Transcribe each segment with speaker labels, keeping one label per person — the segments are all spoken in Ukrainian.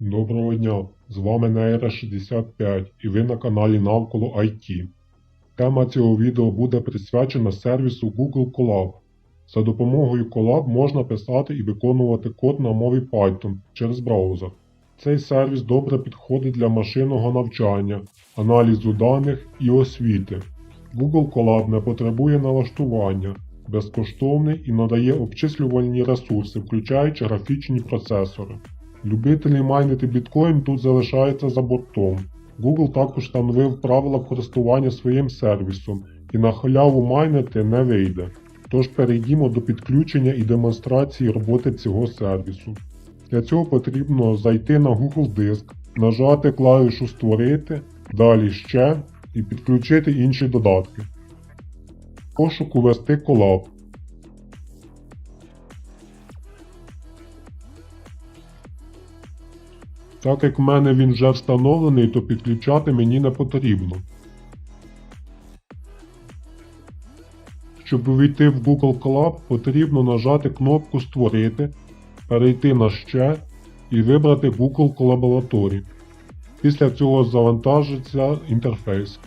Speaker 1: Доброго дня! З вами Нейра 65 і ви на каналі Навколо IT. Тема цього відео буде присвячена сервісу Google Colab. За допомогою Colab можна писати і виконувати код на мові Python через браузер. Цей сервіс добре підходить для машинного навчання, аналізу даних і освіти. Google Colab не потребує налаштування, безкоштовний і надає обчислювальні ресурси, включаючи графічні процесори. Любителі майнити біткоін тут залишаються за бортом. Google також встановив правила користування своїм сервісом і на халяву майнити не вийде. Тож перейдімо до підключення і демонстрації роботи цього сервісу. Для цього потрібно зайти на Google Диск, нажати клавішу Створити, далі ще і підключити інші додатки. Пошуку ввести Colab. Так як в мене він вже встановлений, то підключати мені не потрібно. Щоб увійти в Google Colab, потрібно нажати кнопку Створити, перейти на Ще і вибрати Google Collaboratory. Після цього завантажиться інтерфейс.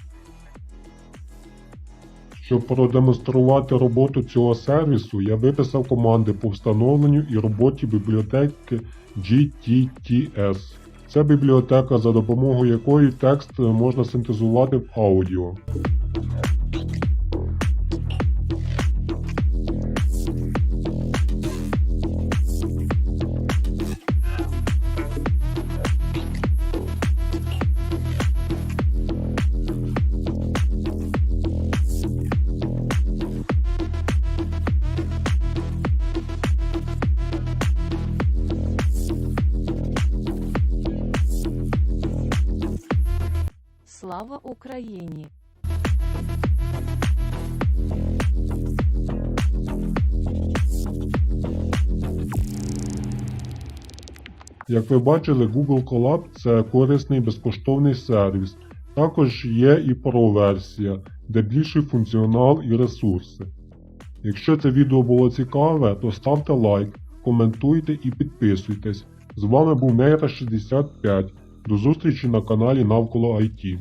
Speaker 1: Щоб продемонструвати роботу цього сервісу, я виписав команди по встановленню і роботі бібліотеки GTTS. Це бібліотека, за допомогою якої текст можна синтезувати в аудіо.
Speaker 2: Слава Україні!
Speaker 1: Як ви бачили, Google Colab це корисний безкоштовний сервіс. Також є і Pro версія, де більший функціонал і ресурси. Якщо це відео було цікаве, то ставте лайк, коментуйте і підписуйтесь. З вами був Нейра65. До зустрічі на каналі Навколо IT.